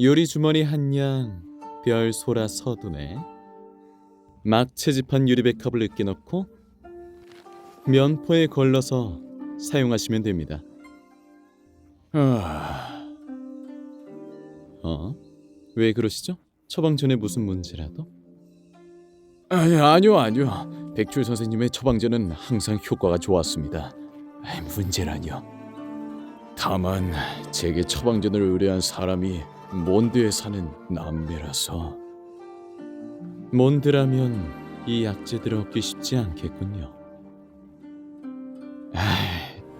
요리 주머니 한 양 별 소라 서둔에 막 채집한 유리백컵을 으깨 넣고 면포에 걸러서 사용하시면 됩니다. 아, 어? 왜 그러시죠? 처방 전에 무슨 문제라도? 아니, 아니요, 아니요. 백출 선생님의 처방전은 항상 효과가 좋았습니다. 문제라니요. 다만 제게 처방전을 의뢰한 사람이 몬드에 사는 남매라서 몬드라면 이 약재들을 얻기 쉽지 않겠군요.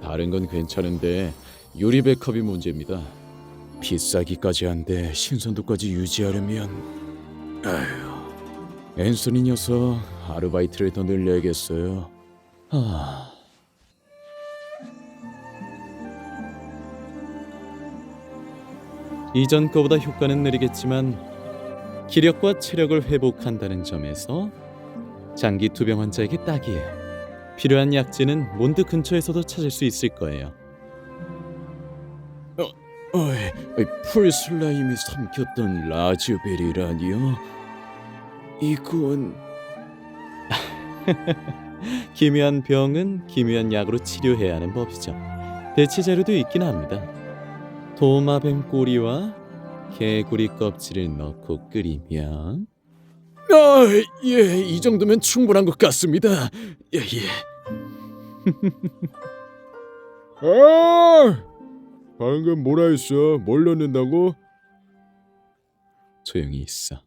다른 건 괜찮은데 유리백컵이 문제입니다. 비싸기까지 한데 신선도까지 유지하려면 아휴 앤서니 녀석 아르바이트를 더 늘려야겠어요. 아... 이전 거보다 효과는 느리겠지만 기력과 체력을 회복한다는 점에서 장기 투병 환자에게 딱이에요. 필요한 약재는 몬드 근처에서도 찾을 수 있을 거예요. 어이, 어이, 풀 슬라임이 삼켰던 라즈베리라니요? 이건 기묘한 병은 기묘한 약으로 치료해야 하는 법이죠. 대체 재료도 있긴 합니다. 도마뱀 꼬리와 개구리 껍질을 넣고 끓이면 아, 예, 이 정도면 충분한 것 같습니다. 예, 예. 아, 방금 뭐라 했어? 뭘 넣는다고? 조용히 있어.